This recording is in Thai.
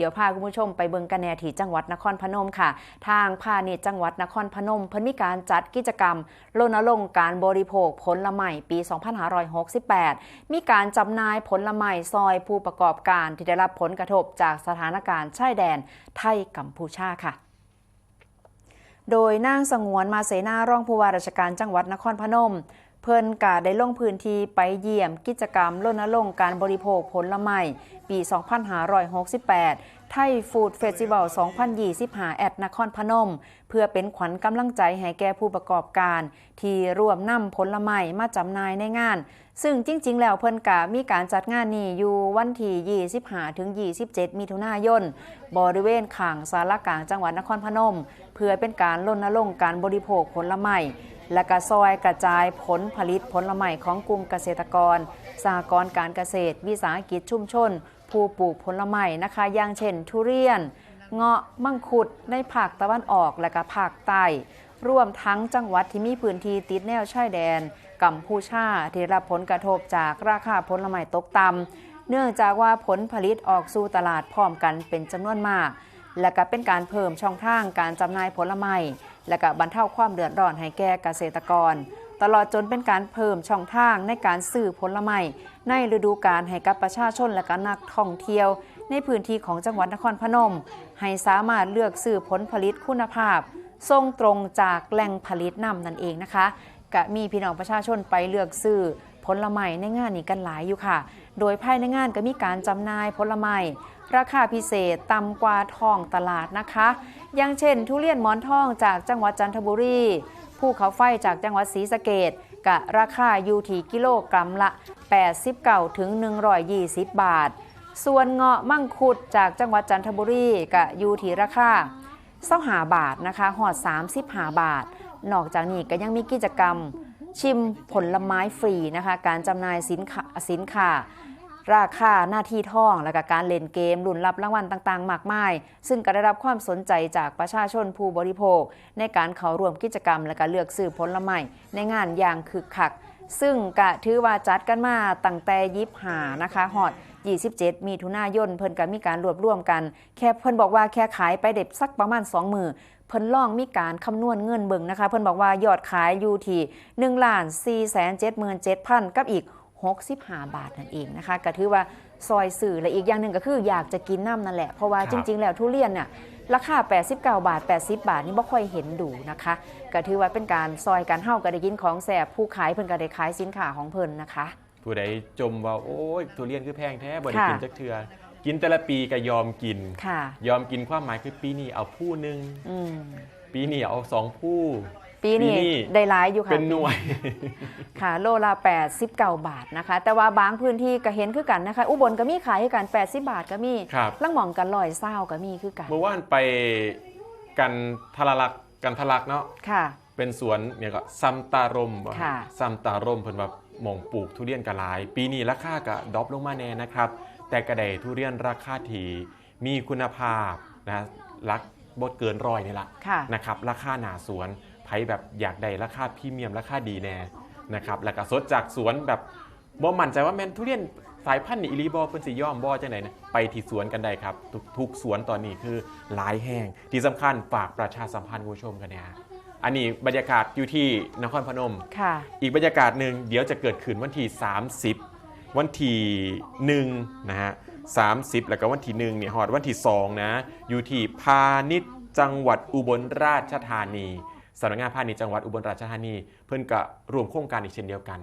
เดี๋ยวพาคุณผู้ชมไปเบิงกันแหนที่จังหวัดนครพนมค่ะ ทางพาณิชย์จังหวัดนครพนม เพิ่นมีการจัดกิจกรรมรณรงค์การบริโภคผลไม้ปี 2568 มีการจำหน่ายผลไม้ซอยผู้ประกอบการที่ได้รับผลกระทบจากสถานการณ์ชายแดนไทยกัมพูชาค่ะโดยนางสงวนมาเสนารองผู้ว่าราชการจังหวัดนครพนม เพิ่นกาได้ลงพื้นที่ไปเยี่ยมกิจกรรมรณรงค์การบริโภคผลไม้ปี 2568 ไทยฟู้ดเฟสติวัล 2025 แอดนครพนม เพื่อเป็นขวัญกำลังใจให้แก่ผู้ประกอบการ ที่ร่วมนำผลไม้มาจำหน่ายในงาน ซึ่งจริง ๆ แล้วเพิ่นกามีการจัดงานนี้อยู่วันที่25ถึง27 มิถุนายน บริเวณข้างสารกลางจังหวัดนครพนม เพื่อเป็นการรณรงค์การบริโภคผลไม้ และก็ซอยกระจายผลผลิตผลไม้ของกลุ่มเกษตรกร สหกรณ์การเกษตร วิสาหกิจชุมชน ผู้ปลูกผลไม้นะคะ อย่างเช่น ทุเรียน เงาะ มังคุด ในภาคตะวันออกและก็ภาคใต้รวมทั้งจังหวัดที่มีพื้นที่ติดแนวชายแดน กัมพูชาที่รับผลกระทบจากราคาผลไม้ตกต่ำเนื่องจากว่าผลผลิตออกสู่ตลาดพร้อมกันเป็นจำนวนมาก และก็เป็นการเพิ่มช่องทางการจำหน่ายผลไม้ และก็บรรเทาความเดือดร้อนให้แก่เกษตรกร ตลอดจนเป็นการเพิ่มช่องทางในการซื้อผลไม้ในฤดูกาลให้กับประชาชนและก็นักท่องเที่ยว ในพื้นที่ของจังหวัดนครพนม ให้สามารถเลือกซื้อผลผลิตคุณภาพส่งตรงจากแหล่งผลิตนำนั่นเองนะคะก็มีพี่น้องประชาชนไปเลือกซื้อ ลไม้ในงานนี้กันหลายอยู่ค่ะ โดยภายในงานก็มีการจำหน่ายผลไม้ราคาพิเศษต่ำกว่าทองตลาดนะคะ อย่างเช่น ทุเรียนหมอนทองจากจังหวัดจันทบุรีภูเขาไฟจากจังหวัดศรีสะเกดกะราคาอยู่ที่กิโลกรัมละ 89ถึง120 บาท ส่วนเงาะมั่งคุดจากจังหวัดจันทบุรีกะอยู่ที่ราคาเศ้าหาบาทนะคะหอด 35 บาท นอกจากนี้ก็ยังมีกิจกรรม ชิมผลไม้ฟรีนะคะ การจำหน่ายสินค้าสินค้าราคาหน้าที่ท่อง และก็การเล่นเกมรุ่นรับรางวัลต่างๆ มากมาย ซึ่งก็ได้รับความสนใจจากประชาชนผู้บริโภค ในการเข้าร่วมกิจกรรม และก็เลือกซื้อผลไม้ในงานอย่างคึกคัก ซึ่งกะถือว่าจัดกันมาตั้งแต่ยิบหานะคะฮอด 27 มีถุนายนเพิ่นก็มีการรวบรวมกัน แค่เพิ่นบอกว่าแค่ขายไปเด็บสักประมาณ 2 มือ เพิ่นล่องมีการคำนวณเงินเบิ่งนะคะ เพิ่นบอกว่ายอดขายอยู่ที่1ล้าน4 7 7 0 0กับอีก 65 บาทนั่นเองนะคะก็ถือว่าซอยสื่อและอีกอย่างหนึ่งก็คืออยากจะกินน้ำนั่นแหละ เพราะว่าครับจริง ๆ แล้วทุเรียนเนี่ยราคา 89 บาท 80 บาท นี่บ่ค่อยเห็นดูนะคะ ก็ถือว่าเป็นการซอยการเฮ้าก็ได้กินของแสบผู้ขายเพิ่นก็ได้ขายสินค้าของเพิ่นนะคะ ผู้ใดจมว่าโอ้ยทุเรียนคือแพงแท้บ่ได้ค่ะกินจักเทือ กินแต่ละปีก็ยอมกิน ค่ะ ยอมกินความหมายคือปีนี้เอาผู้หนึ่งอืมปีนี้เอาสองผู้ ปีนี้ปีนี้ ได้หลายอยู่ค่ะเป็นหน่วย ค่ะโลละ89 บาทนะคะ แต่ว่าบางพื้นที่ก็เห็นคือกันนะคะ อุบลก็มีขายคือกัน 80 บาทก็มีครับ ลังหม่องกันลอยเศร้าก็มีคือกันเมื่อวานไปกันทรลักษณ์กันทะลักเนาะค่ะ เป็นสวนเนี่ยก็ซัมตารมบ่ค่ะ ซัมตารมเพิ่นว่าหม่องปลูกทุเรียนกะหลาย ปีนี้ราคาก็ดรอปลงมาแน่นะครับ แต่กระไดทุเรียนราคาที่มีคุณภาพนะรักบดเกินร้อยนี่ละค่ะนะครับราคาหนาสวนไผแบบอยากได้ราคาพรีเมียมราคาดีแน่นะครับแล้วก็สดจากสวนแบบบ่มั่นใจว่าแมนทุเรียนสายพันธุ์นี่อีหลีบอเพิ่นสิย่อมบอจังไหนนะไปที่สวนกันได้ครับทุกทุกสวนตอนนี้คือหลายแห้งที่สำคัญฝากประชาสัมพันธ์คุณผู้ชมกันเนี่ยฮะอันนี้บรรยากาศอยู่ที่นครพนมค่ะอีกบรรยากาศหนึ่งเดี๋ยวจะเกิดขึ้นวันที่ 30 วันที่1นะฮะ30 แล้วก็วันที่1เนี่ยหอดวันที่2นะอยู่ที่พาณิชย์จังหวัดอุบลราชธานีสำนักงานพาณิชย์จังหวัดอุบลราชธานี เพื่อนก็รวมโครงการอีกเช่นเดียวกัน